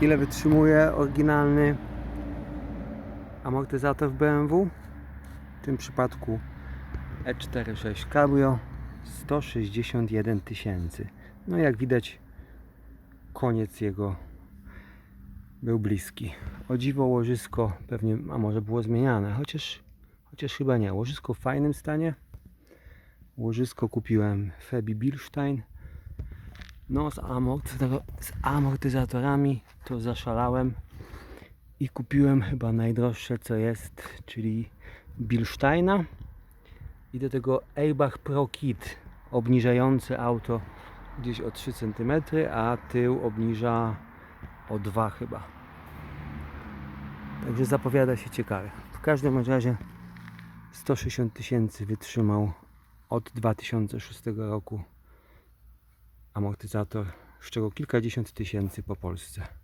ile wytrzymuje oryginalny amortyzator BMW. W tym przypadku E46 Cabrio 161 tysięcy. No jak widać koniec jego był bliski. O dziwo łożysko pewnie, a może było zmieniane, chociaż, chociaż chyba nie. Łożysko w fajnym stanie. Łożysko kupiłem Febi Bilstein. No z, z amortyzatorami to zaszalałem i kupiłem chyba najdroższe co jest, czyli Bilsteina i do tego Eibach Pro Kit obniżający auto gdzieś o 3 cm, a tył obniża o 2 chyba. Także zapowiada się ciekawie. W każdym razie 160 tysięcy wytrzymał od 2006 roku amortyzator, z czego kilkadziesiąt tysięcy po Polsce.